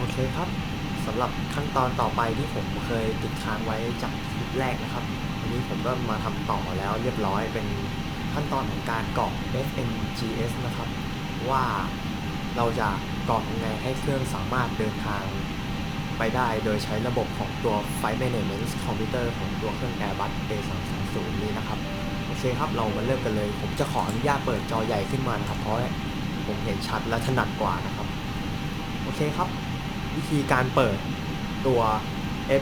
โอเคครับสำหรับขั้นตอนต่อไปที่ผมเคยติดค้างไว้จากคลิปแรกนะครับอันนี้ผมก็มาทำต่อแล้วเรียบร้อยเป็นขั้นตอนของการกรอก FMGS นะครับ ว่าเราจะกรอกยังไงให้เครื่องสามารถเดินทางไปได้โดยใช้ระบบของตัว Flight Management Computer ของตัวเครื่อง Airbus A330 นี้นะครับโอเคครับเรามาเริ่มกันเลย ผมจะขออนุญาตเปิดจอใหญ่ขึ้นมานะครับ เพราะผมเห็นชัดและถนัดกว่านะครับ โอเคครับ วิธีการเปิดตัว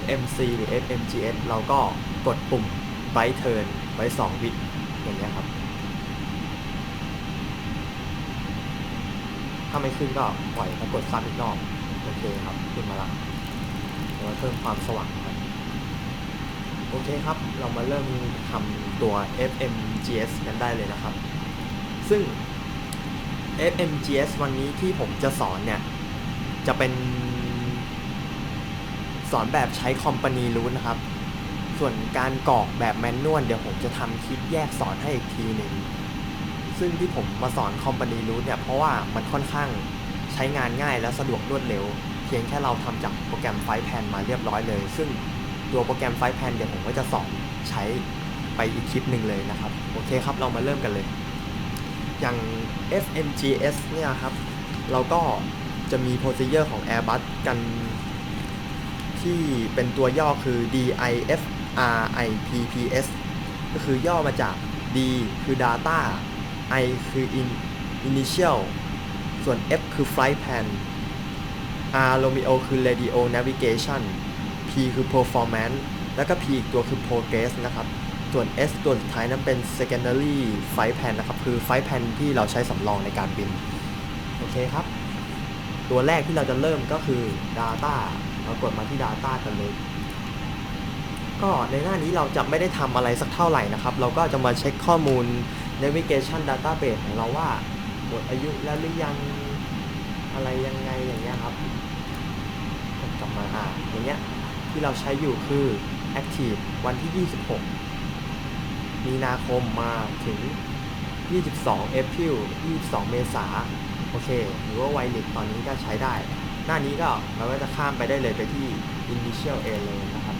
FMC หรือ FMGS เราก็กดปุ่ม Right Turn ไว้ 2 วิอย่างเงี้ยครับ ถ้าไม่ขึ้นก็ปล่อยแล้วกดซ้ำอีกรอบ โอเคครับ ขึ้นมาแล้วเดี๋ยวเพิ่มความสว่างครับโอเคครับ เรามาเริ่มทำตัว FMGS กันได้เลยนะครับ ซึ่ง FMGS วันนี้ที่ผมจะสอนเนี่ย จะเป็น สอนแบบใช้ Company Root นะครับ ส่วนการกรอกแบบแมนนวลเดี๋ยวผมจะทำคลิปแยกสอนให้อีกทีหนึ่งซึ่งที่ผมมาสอน Company Root เนี่ยเพราะว่ามันค่อนข้างใช้งานง่ายและสะดวกรวดเร็ว เพียงแค่เราทำจากโปรแกรมไฟล์แพนมาเรียบร้อยเลย ซึ่งตัวโปรแกรมไฟล์แพนเดี๋ยวผมก็จะสอนใช้ไปอีกคลิปหนึ่งเลยนะครับ โอเคครับเรามาเริ่มกันเลย อย่าง FMGS เนี่ยครับ เราก็จะมี procedure ของ Airbus กัน ที่เป็นตัวย่อคือ DIFRIPPS ก็คือย่อมาจาก D คือ data I คือ in initial ส่วน F คือ flight plan R Romeo คือ radio navigation P คือ performance แล้วก็ P อีกตัวคือ progress นะครับ ส่วน S ตัวสุดท้ายนั้นเป็น secondary flight plan นะครับ คือ flight plan ที่เราใช้สำรองในการบิน โอเคครับ ตัวแรกที่เราจะเริ่มก็คือ data เรากดมาที่ data กันเลย ก็ในหน้านี้เราจะไม่ได้ทำอะไรสักเท่าไหร่นะครับ เราก็จะมาเช็คข้อมูล navigation database ของเราว่าหมดอายุแล้วหรือยังอะไรยังไงอย่างเงี้ยครับกดกลับมาอ่าอย่างเงี้ยที่เราใช้อยู่คือ active วันที่ 26 มีนาคมมาถึง 22 April 22 เมษาโอเค หรือว่าไวลิตตอนนี้ก็ใช้ได้ หน้านี้ก็เราก็จะข้ามไปได้เลยไปที่ initial A เลยนะครับ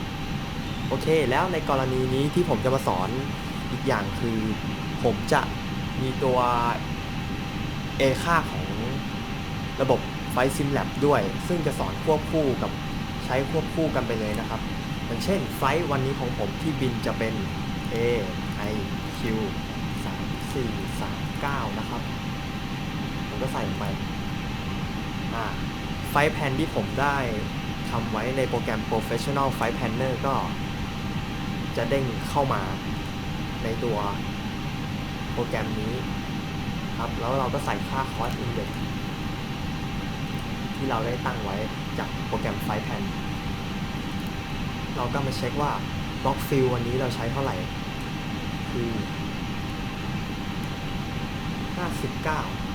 โอเค แล้วในกรณีนี้ที่ผมจะมาสอนอีกอย่างคือ ผมจะมีตัว A ค่าของระบบไฟซิมแลบด้วย ซึ่งจะสอนควบคู่กับใช้ควบคู่กันไปเลยนะครับ อย่างเช่นไฟวันนี้ของผมที่บินจะเป็น A I Q 3 4 3 9 นะครับ ผมก็ใส่ลงไป อ่า ไฟแพนที่ผมได้ทำไว้ในโปรแกรม Professional Flight Planner ก็จะเด้งเข้ามาในตัวโปรแกรมนี้ครับแล้วเราก็ใส่ค่า Cost Index ที่เราได้ตั้งไว้จากโปรแกรม Flight Plan เราก็มาเช็คว่า Block Fill วันนี้เราใช้เท่าไหร่คือ 59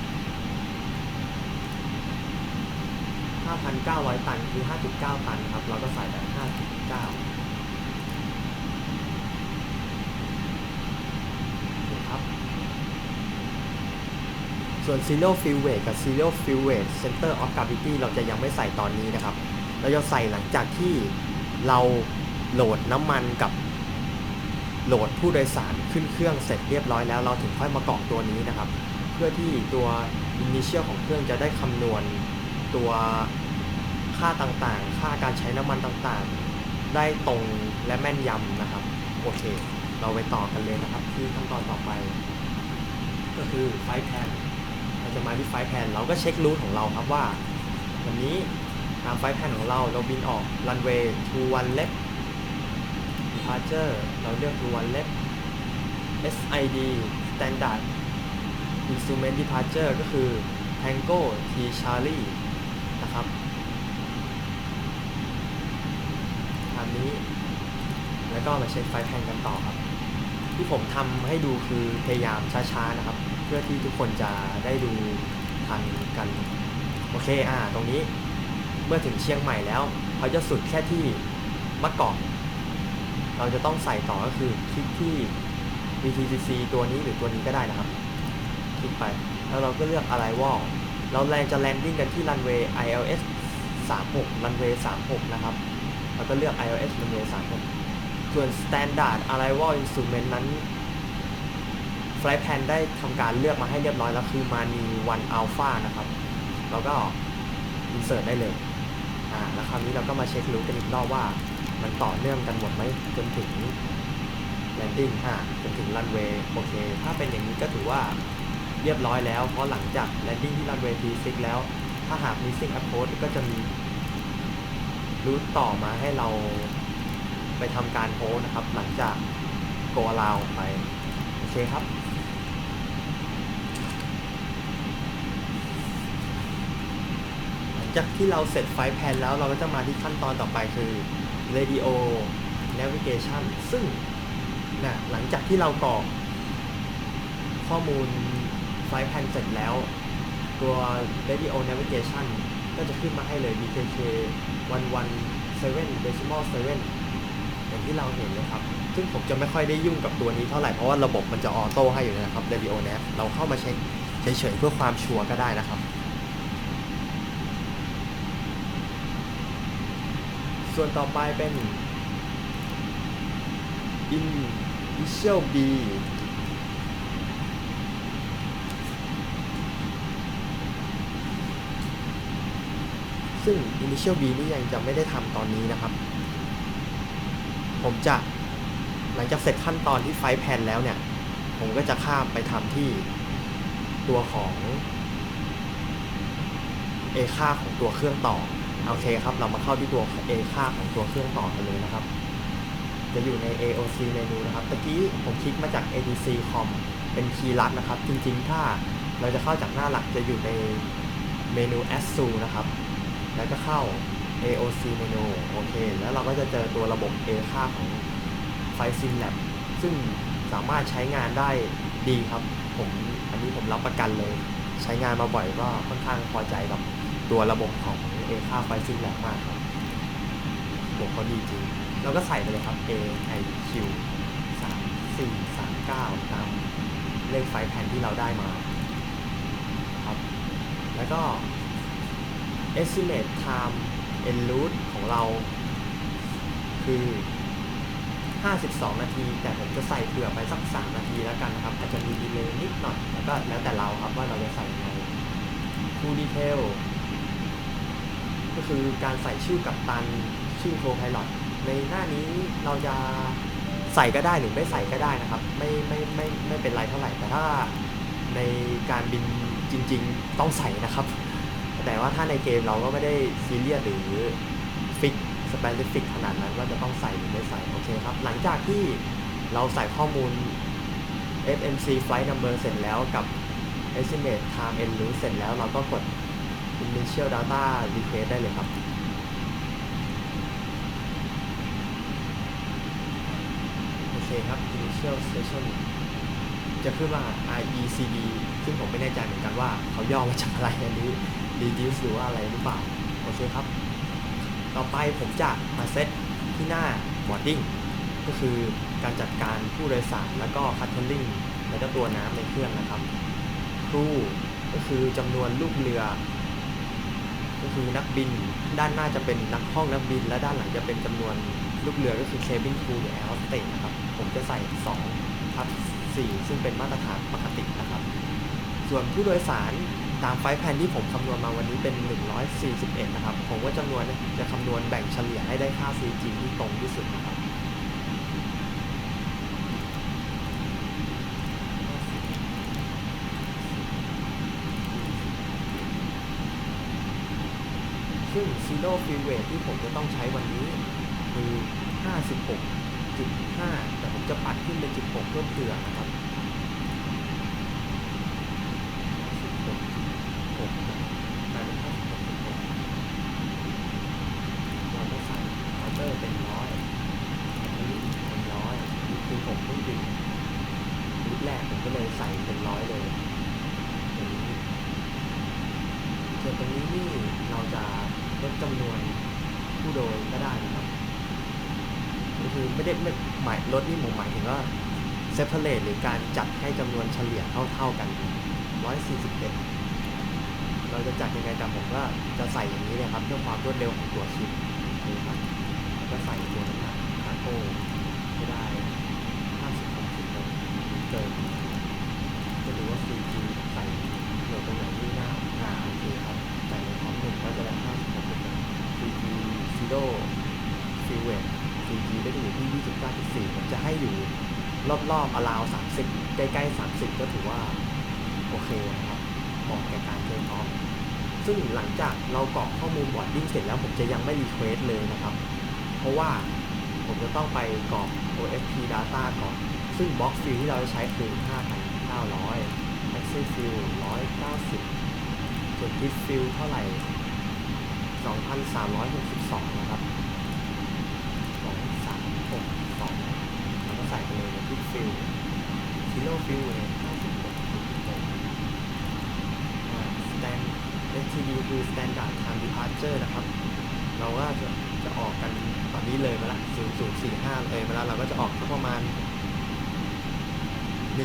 5,900 ตันคือ 5.9 ตันครับ เราก็ใส่แบบ 5.9ครับ ส่วน Zero Fuel Weight กับ Zero Fuel Weight Center of Gravity เราจะยังไม่ใส่ตอนนี้นะครับ เราจะใส่หลังจากที่เราโหลดน้ำมันกับโหลดผู้โดยสารขึ้นเครื่องเสร็จเรียบร้อยแล้ว เราถึงค่อยมากรอกตัวนี้นะครับ เพื่อที่ตัว Initial ของเครื่องจะได้คำนวณ ตัวค่าต่างๆ ค่าการใช้น้ำมันต่างๆ ได้ตรงและแม่นยำนะครับ โอเค เราไปต่อกันเลยนะครับ ที่ขั้นตอนต่อไป ก็คือไฟแพนเราจะมาที่ไฟแพนเราก็เช็ครูทของเราครับว่า วันนี้ตามไฟแพนของเราเราบินออกรันเวย์ to one left departure เราเลือก to one left SID standard instrument departure ก็คือ Tango T Charlie นะครับตามนี้ แล้วก็มาเช็คไฟแพนกันต่อครับ ที่ผมทำให้ดูคือพยายามช้าๆนะครับ เพื่อที่ทุกคนจะได้ดูทันกัน โอเค อ่า ตรงนี้ เมื่อถึงเชียงใหม่แล้ว เขาจะสุดแค่ที่มะกอกเราจะต้องใส่ต่อก็คือคลิกที่ VTCC ตัวนี้หรือตัวนี้ก็ได้นะครับ คลิกไป แล้วเราก็เลือก Arrival เราแรงจะแลนดิ้งกันที่รันเวย์ ILS 36 runway 36 นะครับ แล้วก็เลือก iOS runway 36 ส่วน standard arrival instrument นั้น flight plan ได้ทำการเลือกมาให้เรียบร้อยแล้วคือ Mani 1 Alpha นะครับ แล้วก็ insert ได้เลย อ่า แล้วคราวนี้เราก็มาเช็ครูทกันอีกรอบว่า มันต่อเนื่องกันหมดไหมจนถึง landing อ่าจนถึง runway โอเค ถ้าเป็นอย่างนี้ก็ถือว่า เรียบร้อยแล้ว เพราะหลังจาก landing ที่ runway T6 แล้ว ถ้าหาก missing approach ก็จะมีรูทต่อมาให้เราไปทำการโฮสนะครับ หลังจาก go around ไป โอเคครับหลังจากที่เราเสร็จไฟล์แพนแล้วเราก็จะมาที่ขั้นตอนต่อไปคือ radio navigation ซึ่งนะหลังจากที่เรากรอกข้อมูล ไฟล์แพนเสร็จแล้ว ตัว radio navigation ก็จะขึ้นมาให้เลย bkk 117 decimal 7อย่างที่เราเห็นเลยครับ ซึ่งผมจะไม่ค่อยได้ยุ่งกับตัวนี้เท่าไหร่ เพราะว่าระบบมันจะออโต้ให้อยู่นะครับ radio nav เราเข้ามาเช็คเฉยๆเพื่อความชัวร์ก็ได้นะครับ ส่วนต่อไปเป็น initial B ซึ่ง initial B นี่ยังจะไม่ได้ทำตอนนี้นะครับ ผมจะหลังจากเสร็จขั้นตอนที่ไฟแพนแล้วเนี่ย ผมก็จะข้ามไปทำที่ตัวของ A ค่าของตัวเครื่องต่อโอเคครับ เรามาเข้าที่ตัว A ค่าของตัวเครื่องต่อกันเลยนะครับ จะอยู่ใน AOC เมนูนะครับตะกี้ผมคลิกมาจาก ADC com เป็นคีย์ลัดนะครับ จริงๆ ถ้าเราจะเข้าจากหน้าหลักจะอยู่ในเมนู Add to นะครับ แล้วก็เข้า AOC เมนูโอเค แล้วเราก็จะเจอตัวระบบ A ค่าของไฟ SimLab ซึ่งสามารถใช้งานได้ดีครับ ผมอันนี้ผมรับประกันเลย ใช้งานมาบ่อยก็ค่อนข้างพอใจกับตัวระบบของ A ค่าไฟ SimLab มากครับระบบเขาดีจริง เราก็ใส่ไปเลยครับ A I Q 3 4 3 9 ตามเลขไฟล์แผ่นที่เราได้มาครับ แล้วก็ estimate time en route ของเรา คือ 52 นาที แต่ผมจะใส่เผื่อไปสัก 3 นาทีแล้วกันนะครับ อาจจะมีดีเลย์นิดหน่อยแล้วก็แล้วแต่เราครับว่าเราจะใส่ยังไง full detail ก็คือการใส่ชื่อกับตัน ชื่อโ o ไพลอตในหน้านี้เราจะใส่ก็ได้หรือไม่ใส่ก็ได้นะครับ ไม่ไม่ไม่ไม่เป็นไรเท่าไหร่แต่ถ้าในการบินจริง ๆ ต้องใส่นะครับ แต่ว่าถ้าในเกมเราก็ไม่ได้ซีเรียสหรือฟิกสเปซิฟิกขนาดนั้นว่าจะต้องใส่หรือไม่ใส่โอเคครับ หลังจากที่เราใส่ข้อมูล FMC flight number เสร็จแล้วกับ estimate time en route เสร็จแล้วเราก็กด initial data request ได้เลยครับโอเคครับ initial station จะขึ้นว่า RECD ซึ่งผมไม่แน่ใจเหมือนกันว่าเขาย่อมาจากอะไรอันนี้ reduce หรือว่าอะไรหรือเปล่า โอเคครับ ต่อไปผมจะมาเซตที่หน้า boarding ก็คือการจัดการผู้โดยสารแล้วก็ cuttering แล้วก็ตัวน้ำในเครื่องนะครับ crew ก็คือจำนวนลูกเรือ ก็คือนักบิน ด้านหน้าจะเป็นนักห้องนักบิน และด้านหลังจะเป็นจำนวนลูกเรือก็คือ cabin crew หรือ air hostess นะครับ ผมจะใส่2ทับ4ซึ่งเป็นมาตรฐานปกตินะครับ ส่วนผู้โดยสาร ตามไฟล์แผนที่ผมคำนวณมาวันนี้เป็น 141 นะครับ ผมว่าจำนวนจะคำนวณแบ่งเฉลี่ยให้ได้ค่า CG ที่ตรงที่สุดนะครับซึ่ง Zero Fill Rate ที่ผมจะต้องใช้วันนี้คือ 56.5 แต่ผมจะปัดขึ้นเป็น 16 เพื่อเผื่อนะครับ 56นะกลายเป็น56.6เราก็ใส่เคาน์เตอร์เป็นร้อยอันนี้เป็นร้อยอันนี้คือผมเพิ่งดึงรูปแรกผมก็เลยใส่เป็นร้อยเลยอย่างนี้ ส่วนตรงนี้นี่เราจะลดจำนวนผู้โดยก็ได้นะครับก็คือไม่ได้ไม่หมายลดนี่ผม หมายถึงว่าเซปเ r เ t หรือการจัดให้จำนวนเฉลี่ยเท่า ๆกัน 141 เราจะจัดยังไงแต่ผมก็จะใส่อย่างนี้เลยครับเพื่อความรวดเร็วของตัวชิปนี่ครับแล้วก็ใส่ตัวน้ำหนักคาร์โก้ให้ได้50 60เลยเกินจะดูว่า CG ใส่เหลือตรงไหนที่หน้าหนาโอเคครับใส่ในคอมหนึ่งก็จะได้50 60เลย CG Zero f i l w e t CG ก็จะอยู่ที่ 29.4 ผมจะให้อยู่รอบๆ allow 30 ใกล้ๆ 30 ก็ถือว่า โอเคนะครับเหมาะแก่การเทคออฟซึ่งหลังจากเรากรอกข้อมูลบอร์ดดิ้งเสร็จแล้วผมจะยังไม่รีเควสเลยนะครับ เพราะว่าผมจะต้องไปกรอก OSP data ก่อน ซึ่งบล็อกฟิลที่เราจะใช้คือ 5,900 Access Fill 190 ส่วน Tip Fill เท่าไหร่ 2,362 นะครับ 2362แล้วก็ใส่ไปเลยใน Tip Fill Zero Fill เลย56 Stand STD คือ Standard Time Departure นะครับ เราก็จะจะออกกันตอนนี้เลยมาละ0045 เลยมาล้วเราก็จะออกสักประมาณ 11 01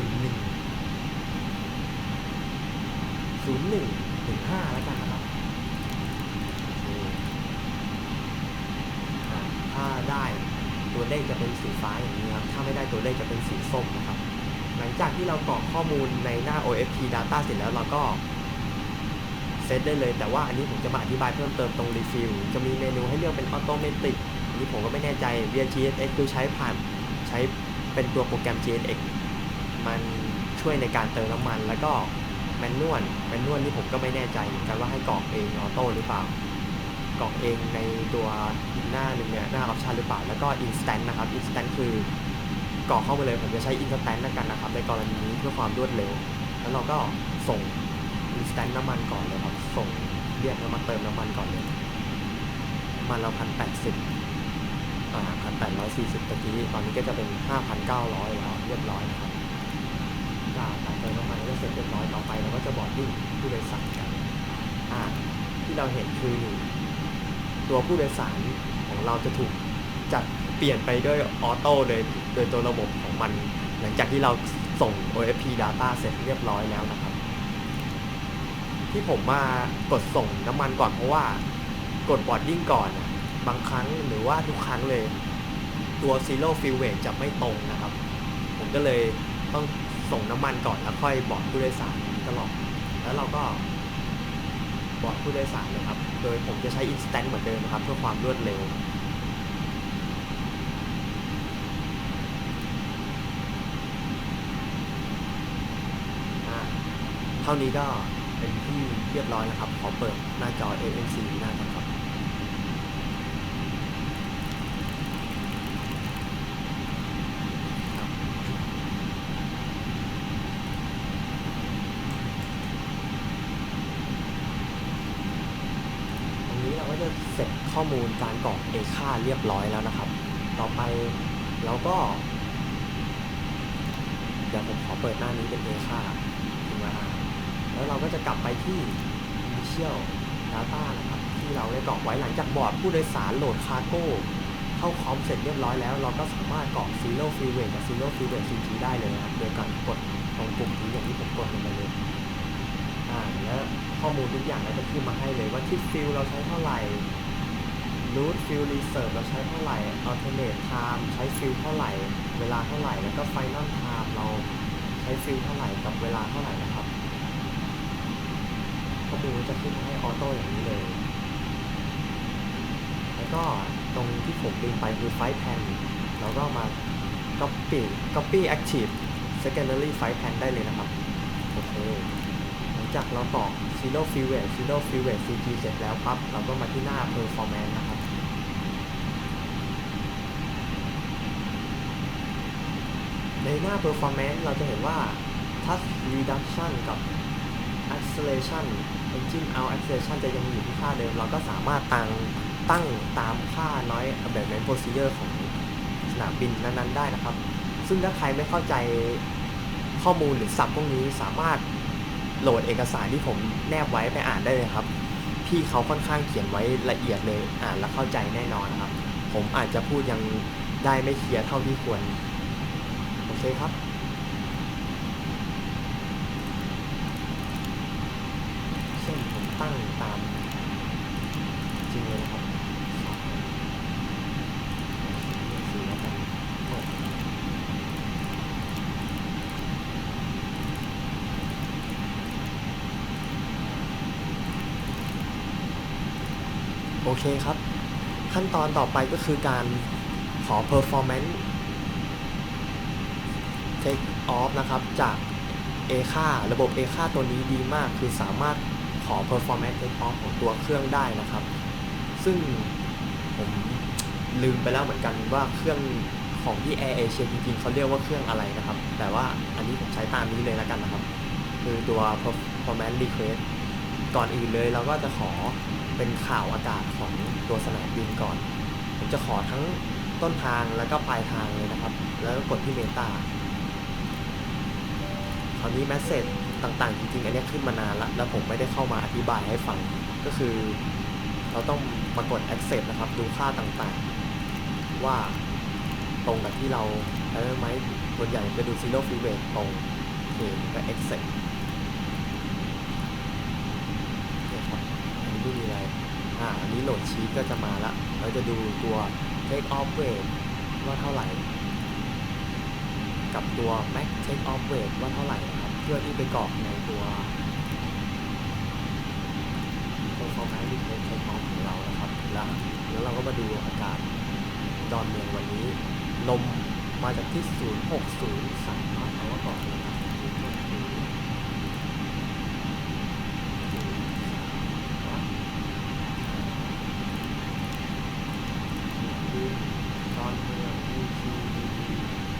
15 แล้วกันนะครับโอเคอ่าถ้าได้ตัว เลขจะเป็นสีฟ้าอย่างนี้ครับ ถ้าไม่ได้ตัวเลขจะเป็นสีส้มนะครับ หลังจากที่เรากรอกข้อมูลในหน้า OFT data เสร็จแล้วเราก็เซตได้เลย แต่ว่าอันนี้ผมจะมาอธิบายเพิ่มเติมตรงรีฟิลจะมีเมนูให้เลือกเป็นออโตเมติกอันนี้ผมก็ไม่แน่ใจ VGSX คือใช้ผ่านใช้เป็นตัวโปรแกรม GSX มันช่วยในการเติมน้ำมัน แล้วก็แมนนวลแมนนวลนี่ผมก็ไม่แน่ใจเหมือนกันว่าให้กรอกเองออโต้หรือเปล่า กรอกเองในตัวหน้าหนึ่งเนี่ยหน้าออปชันหรือเปล่า แล้วก็ instant นะครับ instant คือกรอกเข้าไปเลย ผมจะใช้ instant แล้วกันนะครับ ในกรณีนี้เพื่อความรวดเร็ว แล้วเราก็ส่ง instant น้ำมันก่อนเลยครับ ส่งเรียกน้ำมันเติมน้ำมันก่อนเลย มันเราพันแปดสิบอ่าพันแปดร้อยสี่สิบตะกี้ ตอนนี้ก็จะเป็นห้าพันเก้าร้อยแล้วเรียบร้อยนะครับก็การเติมน้ำมันก็เสร็จเรียบร้อยต่อไปเราก็จะบอดดิ้งผู้โดยสารกันอ่าที่เราเห็นคือ ตัวผู้โดยสารของเราจะถูกจัดเปลี่ยนไปด้วยออโต้เลยโดยตัวระบบของมัน หลังจากที่เราส่ง OFP data เสร็จเรียบร้อยแล้วนะครับ ที่ผมมากดส่งน้ำมันก่อนเพราะว่ากดบอดดิ้งก่อน บางครั้งหรือว่าทุกครั้งเลย ตัว Zero Fuel Rate จะไม่ตรงนะครับ ผมก็เลยต้องส่งน้ำมันก่อนแล้วค่อยบอกผู้โดยสารตลอด แล้วเราก็บอกผู้โดยสารเลยครับ โดยผมจะใช้ Instant เหมือนเดิมนะครับ เพื่อความรวดเร็ว เท่านี้ก็เป็นที่เรียบร้อยแล้วครับ ขอเปิดหน้าจอ ANC หน้ากันครับ ตรงนี้ เราก็จะเสร็จข้อมูลการกรอกเอค่าเรียบร้อยแล้วนะครับ ต่อไปเราก็ เดี๋ยวผมขอเปิดหน้านี้เป็นเอค่าถึงเวลาแล้วเราก็จะกลับไปที่ Initial Data นะครับ ที่เราได้กรอกไว้หลังจากบอร์ดผู้โดยสารโหลดคาร์โก้เข้าคอมเสร็จเรียบร้อยแล้ว เราก็สามารถกรอก Zero Fuel Rate กับ Zero Fuel Rate CG ได้เลยนะครับโดยการกดตรงปุ่มนี้อย่างที่ผมกดลงไปเลยอ่าแล้ว ข้อมูลทุกอย่างก็จะขึ้นมาให้เลยว่าที่ฟิลเราใช้เท่าไหร่รูทฟิลรีเซิร์ฟเราใช้เท่าไหร่อัลเทอร์เนทไทม์ใช้ฟิลเท่าไหร่ เวลาเท่าไหร่ แล้วก็ไฟนอลไทม์เราใช้ฟิลเท่าไหร่กับเวลาเท่าไหร่นะครับข้อมูลจะขึ้นมาให้ออโต้อย่างนี้เลย แล้วก็ตรงที่ผมลืมไปคือไฟแพนเราก็มา copy copy active secondary ไฟแพนได้เลยนะครับ โอเค จากเรากรอ Zero Fuel Rate Zero Fuel Rate CG เสร็จแล้วปั๊บเราก็มาที่หน้า Performance นะครับ ในหน้า Performance เราจะเห็นว่า Touch Reduction กับ Acceleration Engine Out Acceleration จะยังอยู่ที่ค่าเดิม เราก็สามารถตั้งตั้งตามค่า Noise Abatement Procedure ของสนามบินนั้นๆได้นะครับ ซึ่งถ้าใครไม่เข้าใจข้อมูลหรือศัพท์พวกนี้สามารถ โหลดเอกสารที่ผมแนบไว้ไปอ่านได้เลยครับ พี่เขาค่อนข้างเขียนไว้ละเอียดเลยอ่านแล้วเข้าใจแน่นอนครับ ผมอาจจะพูดยังได้ไม่เคลียร์เท่าที่ควร โอเคครับเช่นผมตั้งตามจริงเลยนะครับสีแล้วกันโอ้ โอเคครับ ขั้นตอนต่อไปก็คือการขอ performance take off นะครับ จาก a ค่าระบบ a ค่าตัวนี้ดีมาก คือสามารถขอ performance take off ของตัวเครื่องได้นะครับ ซึ่งผมลืมไปแล้วเหมือนกันว่าเครื่องของที่ Air Asia จริงๆเขาเรียกว่าเครื่องอะไรนะครับ แต่ว่าอันนี้ผมใช้ตามนี้เลยแล้วกันนะครับ คือตัว performance request ก่อนอื่นเลยเราก็จะขอ เป็นข่าวอากาศของตัวสนามบินก่อน ผมจะขอทั้งต้นทางแล้วก็ปลายทางเลยนะครับ แล้วก็กดที่ Meta คราวนี้แมสเซจต่างๆ จริงๆ อันเนี้ยขึ้นมานานละแล้วผมไม่ได้เข้ามาอธิบายให้ฟัง ก็คือ เราต้องมากด accept นะครับ ดูค่าต่างๆ ว่าตรงกับที่เราใช้ไหมส่วนใหญ่จะดู zero free rate ตรงโอเคก็ accept เนี่ยครับ อันนี้ ไม่มีอะไร อ่า อันนี้โหลดชีตก็จะมาละ เราจะดูตัว take off rate ว่าเท่าไหร่ กับตัว max take off rate ว่าเท่าไหร่นะครับ เพื่อที่ไปกรอกในตัว performance request take off ของเรานะครับ แล้วแล้วเราก็มาดูอากาศดอนเมืองวันนี้ ลมมาจากที่ 060สามาเอาว่าก่อนนะครับดอนเมือง UQ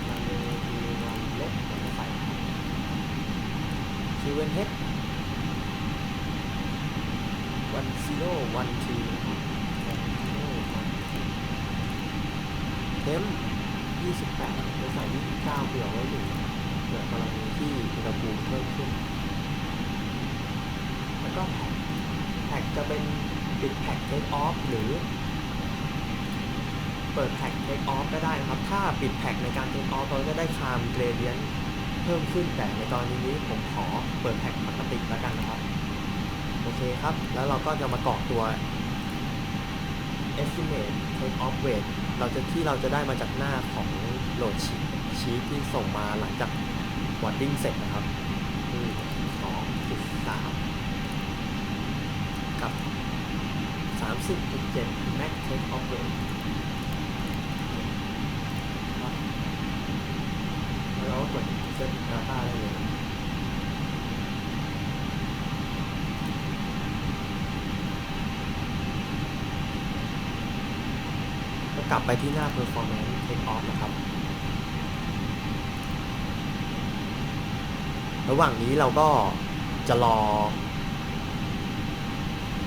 รันเวย์ทีวันเล็กผมจะใส่คิวเอ็นเฮดวันซีโร่วันทีนะครับวันซีโร่วันเทม28จะ ใส่29เผื่อไว้อยู่เผื่อกรณีที่อุณหภูมิเพิ่มขึ้น แล้วก็แท็กจะเป็นปิดแท็กเทคออฟหรือ เปิดแท็กเทคออฟก็ได้นะครับ ถ้าปิดแท็กในการเทคออฟเราจะได้คามเกรเดียนเพิ่มขึ้นแต่ในกรณีนี้ผมขอเปิดแท็กปกติแล้วกันนะครับ โอเคครับ แล้วเราก็จะมากรอกตัว estimate take off rate เราจะที่เราจะได้มาจากหน้าของโหลดชีท ชีทที่ส่งมาหลังจากวอดดิ้งเสร็จนะครับคือสองจุดสามกับสามสิบจุดเจ็ด max take off rate ครับแล้วเราก็กด set data ได้เลยกลับไปที่หน้า performance take off นะครับ ระหว่างนี้เราก็จะรอ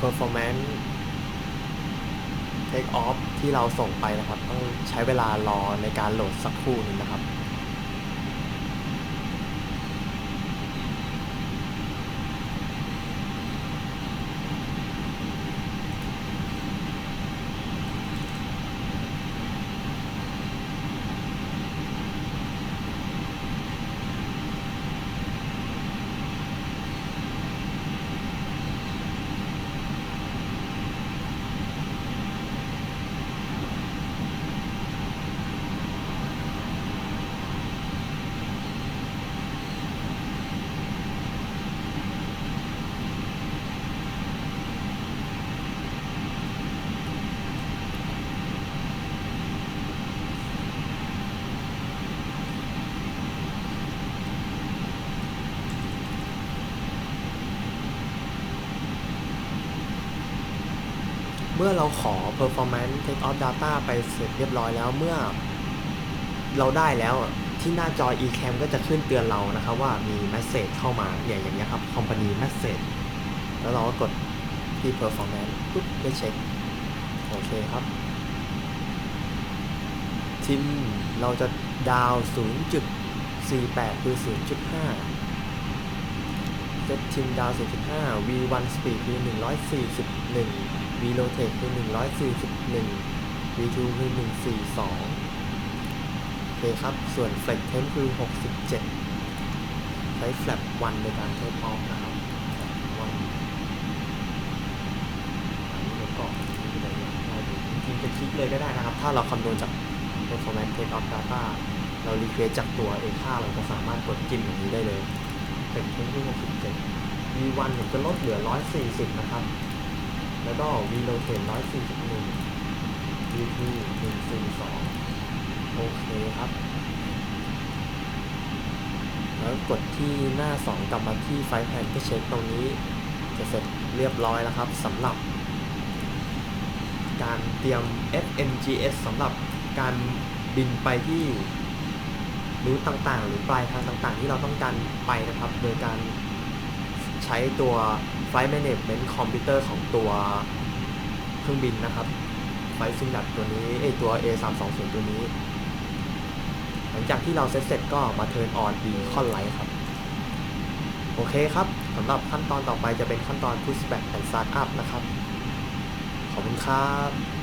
performance take off ที่เราส่งไปนะครับ ต้องใช้เวลารอในการโหลดสักครู่นึงนะครับ เมื่อเราขอ performance take off data ไปเสร็จเรียบร้อยแล้วเมื่อเราได้แล้วที่หน้าจอ eCam ก็จะขึ้นเตือนเรานะครับว่ามี message เข้ามาเนี่ยอย่างเงี้ยครับ company message แล้วเราก็กดที่ performance ปุ๊บเพื่อเช็ค โอเคครับทิมเราจะดาว 0.48 คือ 0.5็ตชิงดาว45 V1 Speed คือ 141 V Rotate คือ 141 V2 คือ 142 โอเคครับ ส่วน Flex Temp คือ 67 ใช้ Flap 1 ในการเทปออฟนะครับวันอันนี้ประกอบเลยจริงๆจะคลิกเลยก็ได้นะครับ ถ้าเราคำนวณจาก Performance Takeoff Data เรารีเควสจากตัว A ค่าเราก็สามารถกดจิ้มอย่างนี้ได้เลย เป็นเทนที่67 V1 ผมจะลดเหลือ 140 นะครับ แล้วก็ V rotate 141 V2 142 โอเคครับ แล้วกดที่หน้า 2 กลับมาที่ไฟล์แพนก็เช็คตรงนี้ จะเสร็จเรียบร้อยแล้วครับสำหรับ การเตรียม FMGS สำหรับการบินไปที่ รูทต่างๆ หรือปลายทางต่างๆ ที่เราต้องการไปนะครับ โดยการใช้ตัว Flight Management Computer ของตัวเครื่องบินนะครับ flight sim ตัวนี้เอตัว A320 ตัวนี้ หลังจากที่เราเซตเสร็จก็มา Turn on Beacon Light ครับ โอเคครับสำหรับขั้นตอนต่อไปจะเป็นขั้นตอน Pushback and Start Up นะครับ ขอบคุณครับ